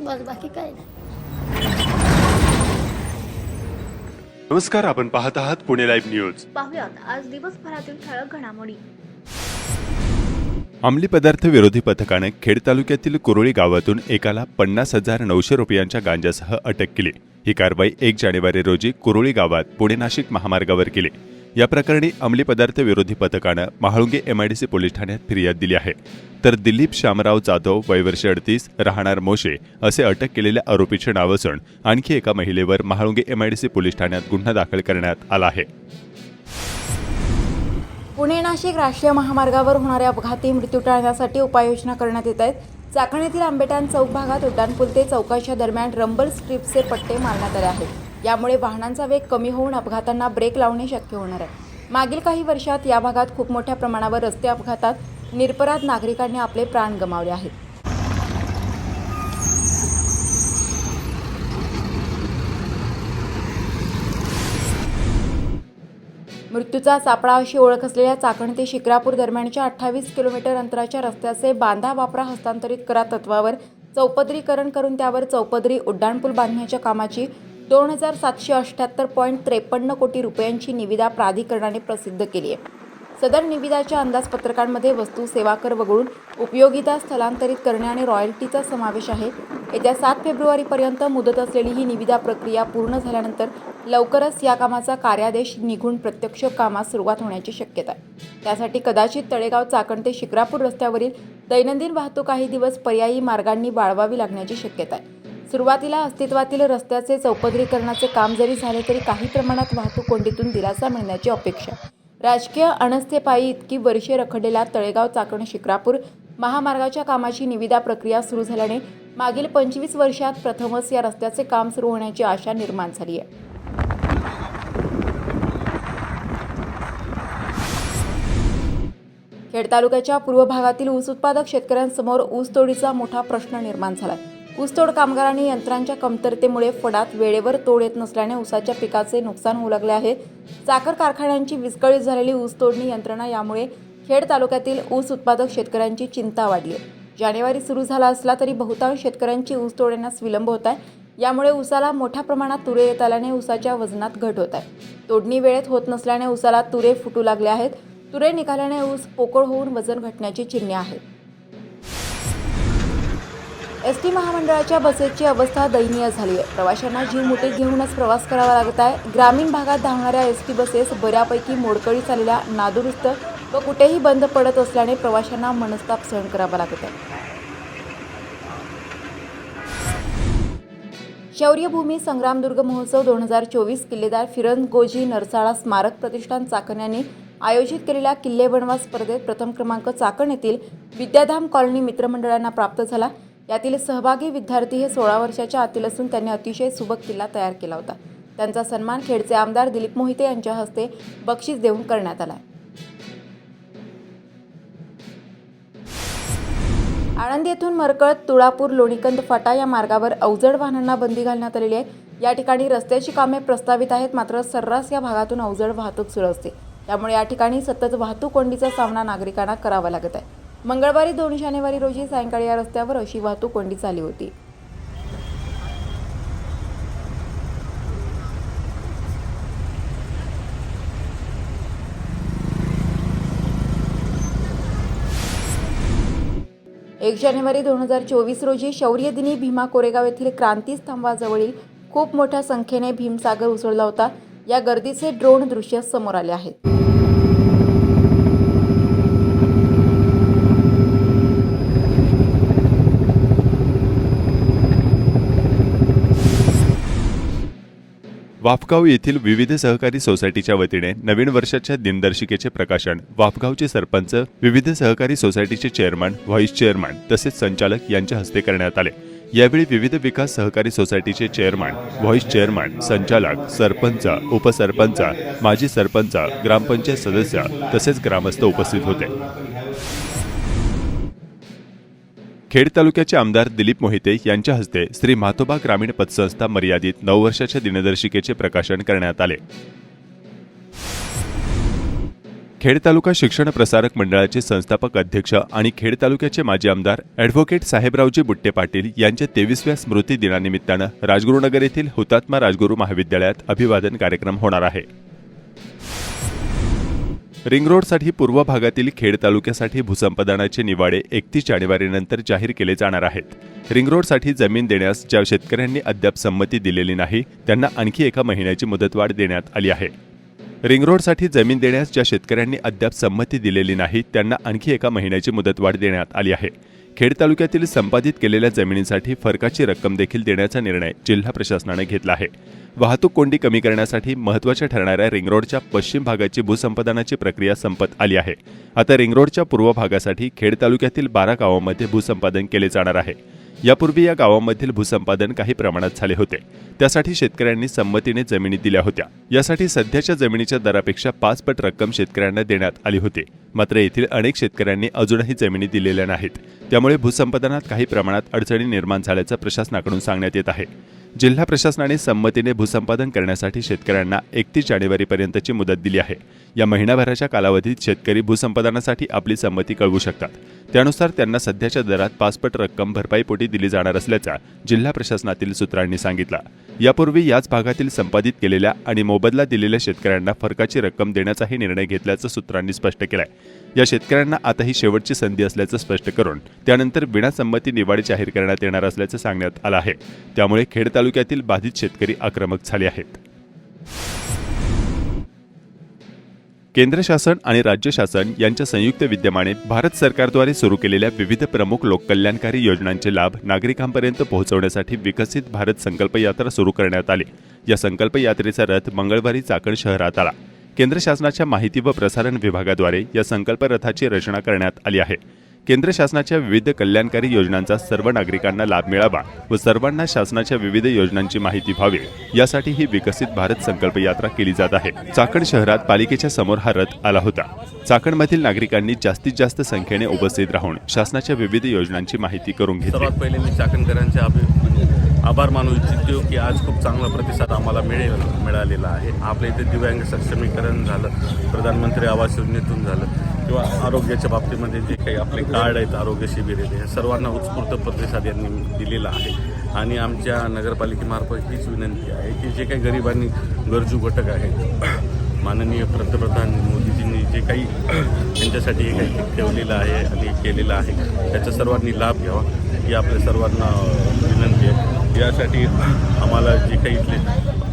बस बाकी काय नाही. नमस्कार आपण पाहत आहात पुणे लाईव्ह न्यूज. पाहुयात आज दिवसभरातील ठळक घडामोडी. अंमली पदार्थ विरोधी पथकाने खेड तालुक्यातील कुरोळी गावातून एकाला पन्नास हजार नऊशे रुपयांच्या गांजासह अटक केली. ही कारवाई एक जानेवारी रोजी कुरोळी गावात पुणे नाशिक महामार्गावर केली. या प्रकरणी अंमली पदार्थ विरोधी पथकानं महाळुंगे एमआयडीसी पोलीस ठाण्यात फिर्याद दिली आहे. तर दिलीप शामराव जाधव वयवर्ष अडतीस राहणार मोशे असे अटक केलेल्या आरोपीचे नाव असून आणखी एका महिलेवर महाळुंगे एमआयडीसी पोलीस ठाण्यात गुन्हा दाखल करण्यात आला आहे. पुणे नाशिक राष्ट्रीय महामार्गावर होणाऱ्या अपघाती मृत्यू टाळण्यासाठी उपाययोजना करण्यात येत आहेत. चाकण आंबेटान चौक भागात उड्डाणपूल ते चौकाच्या दरम्यान रंबल स्ट्रीपचे पट्टे मारण्यात आले आहेत. यामुळे वाहनांचा वेग कमी होऊन अपघातांना ब्रेक लावणे शक्य होणार आहे. मागील काही वर्षात या भागात खूप मोठ्या प्रमाणावर रस्ते अपघातात निरपराध नागरिकांनी आपले प्राण गमावले आहेत. मृत्यूचा सापळा अशी ओळख असलेल्या चाकण ते शिक्रापूर दरम्यानच्या अठ्ठावीस किलोमीटर अंतराच्या रस्त्याचे बांधा वापरा हस्तांतरित करा तत्वावर चौपदरीकरण करून त्यावर चौपदरी उड्डाणपूल बांधण्याच्या कामाची दोन हजार सातशे अठ्ठ्याहत्तर पॉईंट त्रेपन्न कोटी रुपयांची निविदा प्राधिकरणाने प्रसिद्ध केली आहे. सदर निविदाच्या अंदाजपत्रकांमध्ये वस्तू सेवा कर वगळून उपयोगिता स्थलांतरित करणे आणि रॉयल्टीचा समावेश आहे. येत्या सात फेब्रुवारीपर्यंत मुदत असलेली ही निविदा प्रक्रिया पूर्ण झाल्यानंतर लवकरच या कामाचा कार्यादेश निघून प्रत्यक्ष कामास सुरुवात होण्याची शक्यता आहे. त्यासाठी कदाचित तळेगाव चाकण ते शिक्रापूर रस्त्यावरील दैनंदिन वाहतूक काही दिवस पर्यायी मार्गांनी बाळवावी लागण्याची शक्यता आहे. सुरुवातीला अस्तित्वातील रस्त्याचे चौपदरीकरणाचे काम जरी झाले तरी काही प्रमाणात वाहतूक कोंडीतून दिलासा मिळण्याची अपेक्षा. राजकीय अनस्थेपायी इतकी वर्षे रखडलेला तळेगाव चाकण शिक्रापूर महामार्गाच्या कामाची निविदा प्रक्रिया सुरू झाल्याने मागील पंचवीस वर्षात प्रथमच या रस्त्याचे काम सुरू होण्याची आशा निर्माण झाली आहे. खेड तालुक्याच्या पूर्व भागातील ऊस उत्पादक शेतकऱ्यांसमोर ऊसतोडीचा मोठा प्रश्न निर्माण झाला आहे ऊसतोड कामगारांनी यंत्रांच्या कमतरतेमुळे फडात वेळेवर तोड येत नसल्याने ऊसाच्या पिकाचे नुकसान होऊ लागले आहे. साखर कारखान्यांची विस्कळीत झालेली ऊस तोडणी यंत्रणा यामुळे खेड तालुक्यातील ऊस उत्पादक शेतकऱ्यांची चिंता वाढली आहे. जानेवारी सुरू झाला असला तरी बहुतांश शेतकऱ्यांची ऊस तोडण्यास विलंब होत आहे. यामुळे ऊसाला मोठ्या प्रमाणात तुरे येत आल्याने ऊसाच्या वजनात घट होत आहे. तोडणी वेळेत होत नसल्याने ऊसाला तुरे फुटू लागले आहेत. तुरे निघाल्याने ऊस पोकळ होऊन वजन घटण्याची चिन्हे आहेत. एस टी महामंडळाच्या बसेसची अवस्था दयनीय झाली आहे. प्रवाशांना जीव मुठीत घेऊनच प्रवास करावा लागत आहे. ग्रामीण भागात धावणाऱ्या एस टी बसेस बऱ्यापैकी मोडकळी झालेल्या नादुरुस्त व कुठेही बंद पडत असल्याने प्रवाशांना मनस्ताप सहन करावा लागत आहे. शौर्यभूमी संग्रामदुर्ग महोत्सव दोन हजार चोवीस किल्लेदार फिरंद गोजी नरसाळा स्मारक प्रतिष्ठान चाकण यांनी आयोजित केलेल्या किल्ले बनवा स्पर्धेत प्रथम क्रमांक चाकण येथील विद्याधाम कॉलनी मित्रमंडळांना प्राप्त झाला. यातील सहभागी विद्यार्थी हे सोळा वर्षाच्या आतील असून त्यांनी अतिशय सुबक किल्ला तयार केला होता. त्यांचा सन्मान खेडचे आमदार दिलीप मोहिते यांच्या हस्ते बक्षीस देऊन करण्यात आला आळंद येथून मरकळ तुळापूर लोणीकंद फाटा या मार्गावर अवजड वाहनांना बंदी घालण्यात आलेली आहे. या ठिकाणी रस्त्याची कामे प्रस्तावित आहेत मात्र सर्रास या भागातून अवजड वाहतूक सुरू असते. त्यामुळे या ठिकाणी सतत वाहतूक कोंडीचा सामना नागरिकांना करावा लागत आहे. मंगळवारी दोन जानेवारी रोजी सायंकाळी या रस्त्यावर अशी वाहतूक कोंडी झाली होती. एक जानेवारी दोन हजार चोवीस रोजी शौर्य दिनी भीमा कोरेगाव येथील क्रांती स्तंभाजवळील खूप मोठ्या संख्येने भीमसागर उसळला होता. या गर्दीचे ड्रोन दृश्य समोर आले आहेत. वाफगाव येथील विविध सहकारी सोसायटीच्या वतीने नवीन वर्षाच्या दिनदर्शिकेचे प्रकाशन. वाफगावचे सरपंच विविध सहकारी सोसायटीचे चेअरमन व्हाईस चेअरमन तसेच संचालक यांच्या हस्ते करण्यात आले. यावेळी विविध विकास सहकारी सोसायटीचे चेअरमन व्हाईस चेअरमन संचालक सरपंच उपसरपंच माजी सरपंच ग्रामपंचायत सदस्य तसेच ग्रामस्थ उपस्थित होते. खेड तालुक्याचे आमदार दिलीप मोहिते यांच्या हस्ते श्री म्हातोबा ग्रामीण पतसंस्था मर्यादित नऊ वर्षाच्या दिनदर्शिकेचे प्रकाशन करण्यात आले. खेड तालुका शिक्षण प्रसारक मंडळाचे संस्थापक अध्यक्ष आणि खेड तालुक्याचे माजी आमदार ॲडव्होकेट साहेबरावजी बुट्टे पाटील यांच्या तेवीसव्या स्मृती दिनानिमित्तानं राजगुरुनगर येथील हुतात्मा राजगुरू महाविद्यालयात अभिवादन कार्यक्रम होणार आहे. रिंग रोडसाठी पूर्व भागातील खेड तालुक्यासाठी भूसंपादनाचे निवाडे एकतीस जानेवारीनंतर जाहीर केले जाणार आहेत. रिंग रोडसाठी जमीन देण्यास ज्या शेतकऱ्यांनी अद्याप संमती दिलेली नाही त्यांना आणखी एका महिन्याची मुदतवाढ देण्यात आली आहे. रिंग रोडसाठी जमीन देण्यास ज्या शेतकऱ्यांनी अद्याप संमती दिलेली नाही त्यांना आणखी एका महिन्याची मुदतवाढ देण्यात आली आहे. खेड तालुक्यातील संपादित केलेल्या जमिनीसाठी फरकाची रक्कम देखील देण्याचा निर्णय जिल्हा प्रशासनाने घेतला आहे. वाहतूक कोंडी कमी करण्यासाठी महत्त्वाच्या ठरणाऱ्या रिंगरोडच्या पश्चिम भागाची भूसंपादनाची प्रक्रिया संपत आली आहे. आता रिंगरोडच्या पूर्व भागासाठी खेड तालुक्यातील बारा गावांमध्ये भूसंपादन केले जाणार आहे. यापूर्वी या गावांमधील भूसंपादन काही प्रमाणात झाले होते. त्यासाठी शेतकऱ्यांनी संमतीने जमिनी दिल्या होत्या. यासाठी सध्याच्या जमिनीच्या दरापेक्षा पाच पट रक्कम शेतकऱ्यांना देण्यात आली होती. मात्र येथील अनेक शेतकऱ्यांनी अजूनही जमिनी दिलेल्या नाहीत. त्यामुळे भूसंपादनात काही प्रमाणात अडचणी निर्माण झाल्याचं प्रशासनाकडून सांगण्यात येत आहे. जिल्हा प्रशासनाने संमतीने भूसंपादन करण्यासाठी शेतकऱ्यांना एकतीस जानेवारीपर्यंतची मुदत दिली आहे. या महिनाभराच्या कालावधीत शेतकरी भूसंपादनासाठी आपली संमती कळवू शकतात. त्यानुसार त्यांना सध्याच्या दरात पाचपट रक्कम भरपाईपोटी दिली जाणार असल्याचा जिल्हा प्रशासनातील सूत्रांनी सांगितला. यापूर्वी याच भागातील संपादित केलेल्या आणि मोबदला दिलेल्या शेतकऱ्यांना फरकाची रक्कम देण्याचाही निर्णय घेतल्याचं सूत्रांनी स्पष्ट केलंय. या शेतकऱ्यांना आता ही शेवटची संधी असल्याचं स्पष्ट करून त्यानंतर विनासंमती निवाडी जाहीर करण्यात येणार असल्याचं सांगण्यात आलं आहे. त्यामुळे खेड तालुक्यातील बाधित शेतकरी आक्रमक झाले आहेत. केंद्र शासन आणि राज्य शासन यांच्या संयुक्त विद्यमाने भारत सरकारद्वारे सुरू केलेल्या विविध प्रमुख लोककल्याणकारी योजनांचे लाभ नागरिकांपर्यंत पोहोचवण्यासाठी विकसित भारत संकल्प यात्रा सुरू करण्यात आली. या संकल्प यात्रेचा रथ मंगळवारी चाकण शहरात आला. केंद्र शासनाच्या माहिती व प्रसारण विभागाद्वारे या संकल्प रथाची रचना करण्यात आली आहे. केंद्र शासनाच्या विविध कल्याणकारी योजनांचा सर्व नागरिकांना लाभ मिळावा व सर्वांना शासनाच्या विविध योजनांची माहिती व्हावी यासाठी ही विकसित भारत संकल्प यात्रा केली जात आहे. चाकण शहरात पालिकेच्या समोर हा रथ आला होता. चाकणमधील नागरिकांनी जास्तीत जास्त संख्येने उपस्थित राहून शासनाच्या विविध योजनांची माहिती करून घेतली. आभार मानू इच्छितो की आज खूप चांगला प्रतिसाद आम्हाला मिळेल मिळालेला आहे. आपल्या इथे दिव्यांग सक्षमीकरण झालं प्रधानमंत्री आवास योजनेतून झालं किंवा आरोग्याच्या बाबतीमध्ये जे काही आपले कार्ड आहेत आरोग्य शिबिर आहेत हे सर्वांना उत्स्फूर्त प्रतिसाद यांनी दिलेला आहे. आणि आमच्या नगरपालिकेमार्फत हीच विनंती आहे की जे काही गरिबांनी गरजू घटक आहेत माननीय पंतप्रधान मोदीजींनी जे काही त्यांच्यासाठी हे काही ठेवलेलं आहे आणि केलेलं आहे त्याचा सर्वांनी लाभ घ्यावा ही आपल्या सर्वांना विनंती आहे. यासाठी आम्हाला जे काही इथले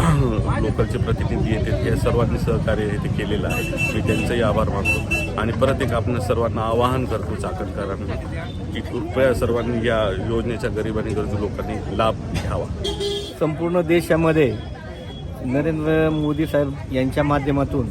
लोकलचे प्रतिनिधी येतात त्या सर्वांनी सहकार्य हे ते केलेलं आहे. मी त्यांचंही आभार मानतो. आणि परत एक आपण सर्वांना आवाहन करतो चाकणकरांना की कृपया सर्वांनी या योजनेच्या गरिबांनी गरजू लोकांनी लाभ घ्यावा. संपूर्ण देशामध्ये नरेंद्र मोदी साहेब यांच्या माध्यमातून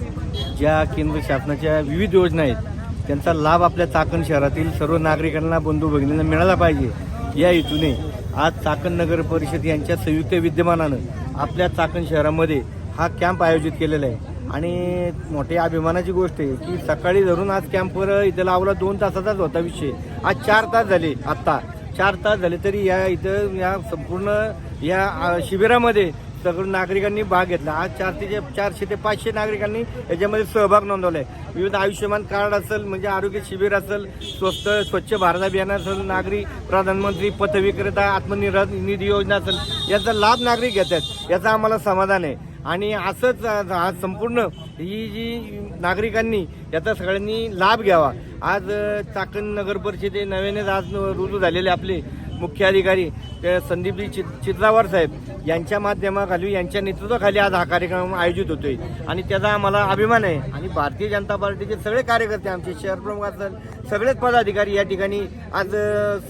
ज्या केंद्र शासनाच्या विविध योजना आहेत त्यांचा लाभ आपल्या चाकण शहरातील सर्व नागरिकांना बंधू भगिनींना मिळाला पाहिजे. या हेतूने आज चाकण नगर परिषद यांच्या संयुक्त विद्यमानानं आपल्या चाकण शहरामध्ये हा कॅम्प आयोजित केलेला आहे. आणि मोठ्या अभिमानाची गोष्ट आहे की सकाळी धरून आज कॅम्पवर इथं लावला दोन तासाचाच होता विषय. आज चार तास झाले आत्ता चार तास झाले तरी या इथं या संपूर्ण या शिबिरामध्ये सगळं नागरिकांनी भाग घेतला. आज चारशे ते चारशे ते पाचशे नागरिकांनी याच्यामध्ये सहभाग नोंदवलाय. विविध आयुष्यमान कार्ड असेल म्हणजे आरोग्य शिबिर असेल स्वस्त स्वच्छ भारत अभियान असेल नागरी प्रधानमंत्री पथविक्रेता आत्मनिर्भर निधी योजना असेल याचा लाभ नागरिक घेत आहेत. याचा आम्हाला समाधान आहे. आणि असंच आज आज संपूर्ण ही जी नागरिकांनी याचा सगळ्यांनी लाभ घ्यावा. आज चाकण नगर परिषदे नव्यानेच आज रुजू झालेले आपले मुख्य अधिकारी ते संदीपजी चित चित्रावर साहेब यांच्या माध्यमाखाली यांच्या नेतृत्वाखाली आज हा कार्यक्रम आयोजित होतोय. आणि त्याचा आम्हाला अभिमान आहे. आणि भारतीय जनता पार्टीचे सगळे कार्यकर्ते आमचे शहर प्रमुख असेल सगळेच पदाधिकारी या ठिकाणी आज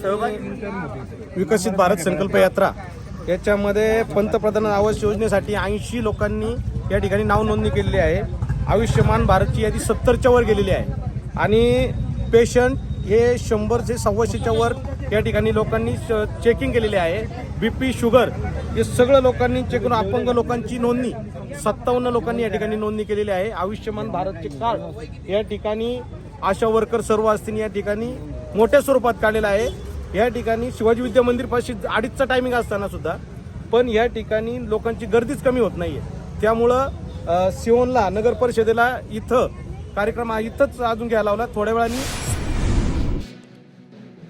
सहभागी विकसित भारत संकल्प यात्रा. याच्यामध्ये पंतप्रधान आवास योजनेसाठी ऐंशी लोकांनी या ठिकाणी नाव नोंदणी केलेली आहे. आयुष्यमान भारतची यादी सत्तरच्या वर गेलेली आहे. आणि पेशंट हे शंभर से सव्वाशेच्या वर या ठिकाणी लोकांनी चेकिंग केलेले आहे. बी पी शुगर हे सगळं लोकांनी चेकून अपंग लोकांची नोंदणी सत्तावन्न लोकांनी या ठिकाणी नोंदणी केलेली आहे. आयुष्यमान भारतचे कार्ड या ठिकाणी आशा वर्कर सर्व असतील या ठिकाणी मोठ्या स्वरूपात काढलेलं आहे. या ठिकाणी शिवाजी विद्या मंदिर पाशी अडीचचा टायमिंग असताना सुद्धा पण या ठिकाणी लोकांची गर्दीच कमी होत नाहीये. त्यामुळं सिओनला नगर परिषदेला इथं कार्यक्रम हा इथंच अजून घ्यायला लावला. थोड्या वेळाने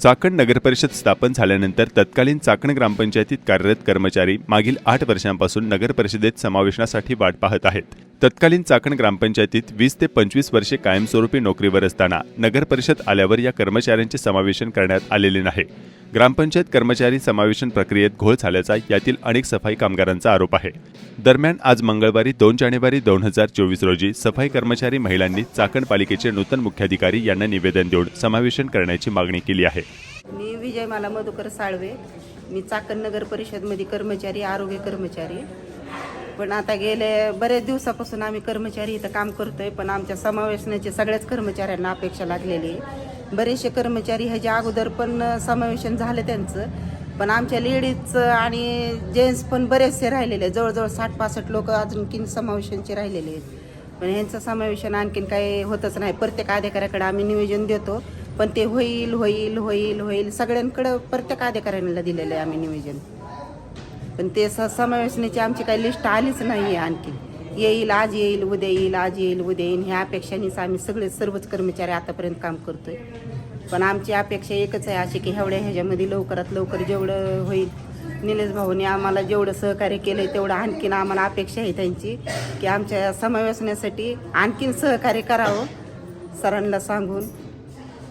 चाकण नगरपरिषद स्थापन झाल्यानंतर तत्कालीन चाकण ग्रामपंचायतीत कार्यरत कर्मचारी मागील आठ वर्षांपासून नगरपरिषदेत समावेशनासाठी वाट पाहत आहेत. तत्कालीन चाकण ग्रामपंचायतीत वीस ते पंचवीस वर्षे कायमस्वरूपी नोकरीवर असताना नगरपरिषद आल्यावर या कर्मचाऱ्यांचे समावेशन करण्यात आलेले नाही. ग्रामपंचायत कर्मचारी समावेशन प्रक्रियेत घोळ झाल्याचा यातील अनेक सफाई कामगारांचा आरोप आहे. दरम्यान आज मंगळवारी दोन जानेवारी दोन हजार चोवीस रोजी सफाई कर्मचारी महिलांनी चाकण पालिकेचे नूतन मुख्याधिकारी यांना निवेदन देऊन समावेशन करण्याची मागणी केली आहे. मी विजयमाला मधुकर साळवे मी चाकण नगर परिषदमध्ये कर्मचारी आरोग्य कर्मचारी. पण आता गेले बरेच दिवसापासून आम्ही कर्मचारी इथं काम करतोय पण आमच्या समावेशनाची सगळ्याच कर्मचाऱ्यांना अपेक्षा लागलेली आहे. बरेचसे कर्मचारी ह्याच्या अगोदर पण समावेशन झालं त्यांचं पण आमच्या लेडीज आणि जेंट्स पण बरेचसे राहिलेले जवळजवळ साठ पासष्ट लोक अजूनकीन समावेशनचे राहिलेले आहेत. पण ह्यांचं समावेशन आणखीन काही होतच नाही. प्रत्येक अधिकाऱ्याकडे आम्ही नियोजन देतो पण ते होईल होईल होईल होईल सगळ्यांकडं प्रत्येक अधिकाऱ्यांना दिलेलं आहे आम्ही नियोजन पण ते स समावेशनेची आमची काही लिस्ट आलीच नाही आहे आणखी. येईल आज येईल उद्या येईल आज येईल उद्या येईल ह्या अपेक्षानेच आम्ही सगळे सर्वच कर्मचारी आतापर्यंत काम करतोय. पण आमची अपेक्षा एकच आहे अशी की एवढ्या ह्याच्यामध्ये लवकरात लवकर जेवढं होईल निलेश भाऊने आम्हाला जेवढं सहकार्य केलंय तेवढं आणखीन आम्हाला अपेक्षा आहे त्यांची की आमच्या समावेशनासाठी आणखीन सहकार्य करावं सरांना सांगून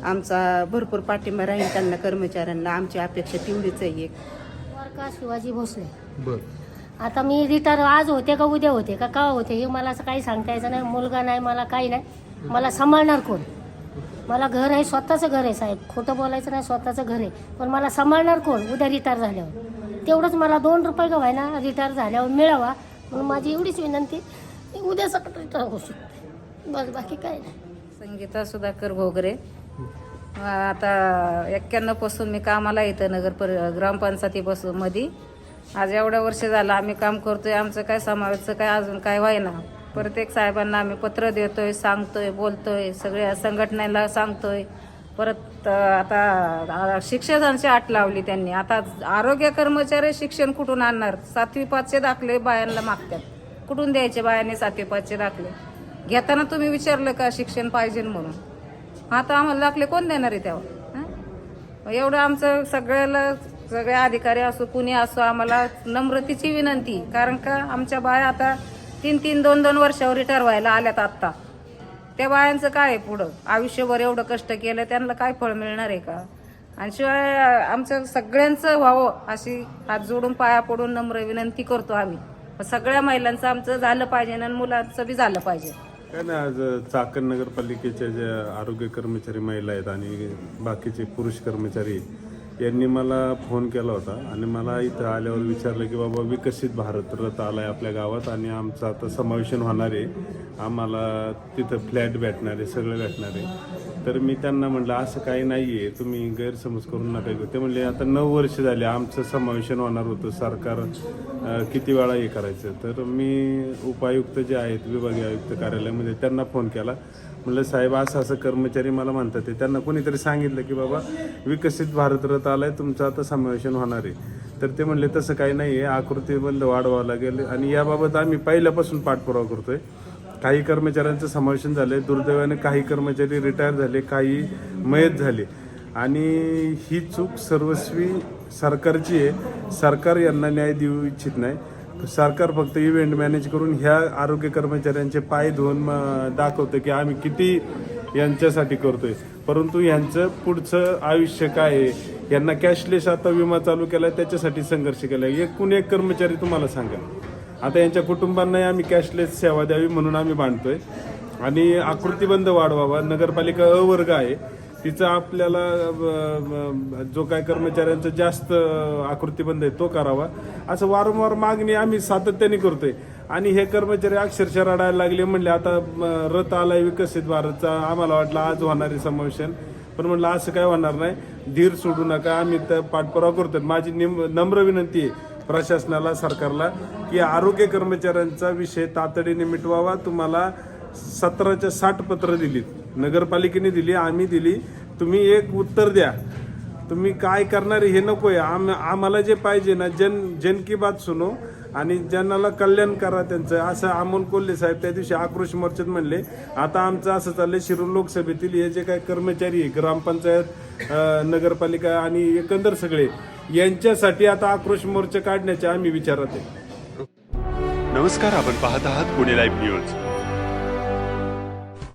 आमचा भरपूर पाठिंबा राहील त्यांना कर्मचाऱ्यांना. आमची अपेक्षा तेवढीच आहे एक. का शिवाजी भोसले? आता मी रिटायर आज होते का उद्या होते का का होते हे मला असं काही सांगता यायचं नाही मुलगा नाही मला काही नाही. मला सांभाळणार कोण? मला घर आहे स्वतःचं घर आहे साहेब. खोटं बोलायचं नाही स्वतःचं घर आहे. पण मला सांभाळणार कोण उद्या रिटायर झाल्यावर? तेवढंच मला दोन रुपये का व्हायना रिटायर झाल्यावर मिळावा. म्हणून माझी एवढीच विनंती मी उद्या सकाळी रिटायर होऊ शकते. बस बाकी काय नाही. संगीता सुधाकर भोगरे आता एक्क्याण्णवपासून मी कामाला येतं नगर पर ग्रामपंचायतीपासून मध्ये आज एवढ्या वर्ष झालं आम्ही काम करतोय आमचं काय समावेशचं काय अजून काय व्हायना. प्रत्येक साहेबांना आम्ही पत्र देतोय सांगतोय बोलतोय सगळ्या संघटनेला सांगतोय. परत आता शिक्षकांची आट लावली त्यांनी. आता आरोग्य कर्मचारी शिक्षण कुठून आणणार? सातवी पाचचे दाखले बायांना मागतात. कुठून द्यायचे बायांनी सातवी पाचचे दाखले? घेताना तुम्ही विचारलं का शिक्षण पाहिजे म्हणून? आता आम्हाला दाखले कोण देणार आहे त्यावर? एवढं आमचं सगळ्याला सगळे अधिकारी असो कुणी असो आम्हाला नम्रतेची विनंती. कारण का आमच्या बाया आता तीन तीन दोन दोन वर्षावर रिटायर व्हायला आल्यात आत्ता. त्या बायांचं काय आहे पुढं? आयुष्यभर एवढं कष्ट केलं त्यांना काय फळ मिळणार आहे का? आणि शिवाय आमचं सगळ्यांचं व्हावं अशी हात जोडून पाया पडून नम्र विनंती करतो आम्ही. सगळ्या महिलांचं आमचं झालं पाहिजे आणि मुलांचं बी झालं पाहिजे. काय नाही आज चाकण नगरपालिकेच्या ज्या आरोग्य कर्मचारी महिला आहेत आणि बाकीचे पुरुष कर्मचारी आहेत, यांनी मला फोन केला होता आणि मला इथं आल्यावर विचारलं की बाबा विकसित भारत रथ आला आहे आपल्या गावात आणि आमचं आता समावेशन होणार आहे. आम्हाला तिथं फ्लॅट भेटणार आहे सगळं भेटणार आहे. तर मी त्यांना म्हटलं असं काही नाही आहे तुम्ही गैरसमज करून नका. घेऊ ते म्हणले आता नऊ वर्ष झाले आमचं समावेशन होणार होतं सरकार किती वेळा हे करायचं? तर मी उपायुक्त जे आहेत विभागीय आयुक्त कार्यालयामध्ये त्यांना फोन केला. म्हणलं साहेब असं असं कर्मचारी मला म्हणतात ते. त्यांना कोणीतरी सांगितलं की बाबा विकसित भारत रथ आलाय तुमचं आता समावेशन होणार आहे. तर ते म्हणले तसं काही नाही आहे. आकृतीबंद वाढवावं लागेल आणि याबाबत आम्ही पहिल्यापासून पाठपुरावा करतोय. काही कर्मचाऱ्यांचं समावेशन झालंय. दुर्दैवाने काही कर्मचारी रिटायर झाले काही मयत झाले. आणि ही चूक सर्वस्वी सरकारची आहे. सरकार यांना न्याय देऊ इच्छित नाही. सरकार फक्त इव्हेंट मॅनेज करून ह्या आरोग्य कर्मचाऱ्यांचे पाय धुवून दाखवतं की आम्ही किती यांच्यासाठी करतोय. परंतु यांचं पुढचं आयुष्य काय आहे? यांना कॅशलेस आता विमा चालू केला त्याच्यासाठी संघर्ष केला एकूण एक कर्मचारी तुम्हाला सांगा. आता यांच्या कुटुंबांनाही आम्ही कॅशलेस सेवा द्यावी म्हणून आम्ही बांधतोय आणि आकृतीबंध वाढवावा. नगरपालिका अवर्ग आहे. तिचा आपल्याला जो काय कर्मचाऱ्यांचा जास्त आकृतीबंध आहे तो करावा. असं वारंवार मागणी आम्ही सातत्याने करतोय. आणि हे कर्मचारी अक्षरशः रडायला लागले म्हणले आता रथ आलाय विकसित भारतचा. आम्हाला वाटलं आज होणारे समावेशन. पण म्हणलं असं काय होणार नाही. धीर सोडू नका. आम्ही तर पाठपुरावा करतोय. माझी निम नम्र विनंती आहे प्रशासनाला सरकारला की आरोग्य कर्मचाऱ्यांचा विषय तातडीने मिटवावा. तुम्हाला सतराच्या साठ पत्र दिलीत. नगरपालिकेने दिली आम्ही दिली. तुम्ही एक उत्तर द्या. तुम्ही काय करणार हे नकोय. आम आम्हाला जे पाहिजे ना जन जन की बात सुनो. आणि जनाला कल्याण करा त्यांचं. असं अमोल कोल्हे साहेब त्या दिवशी आक्रोश मोर्चात म्हणले आता आमचं असं चाललंय शिरूर लोकसभेतील हे जे काही कर्मचारी आहे, ग्रामपंचायत नगरपालिका आणि एकंदर सगळे यांच्यासाठी आता आक्रोश मोर्चा काढण्याचे आम्ही विचारात आहे. नमस्कार आपण पाहत आहात पुणे लाईव्ह न्यूज.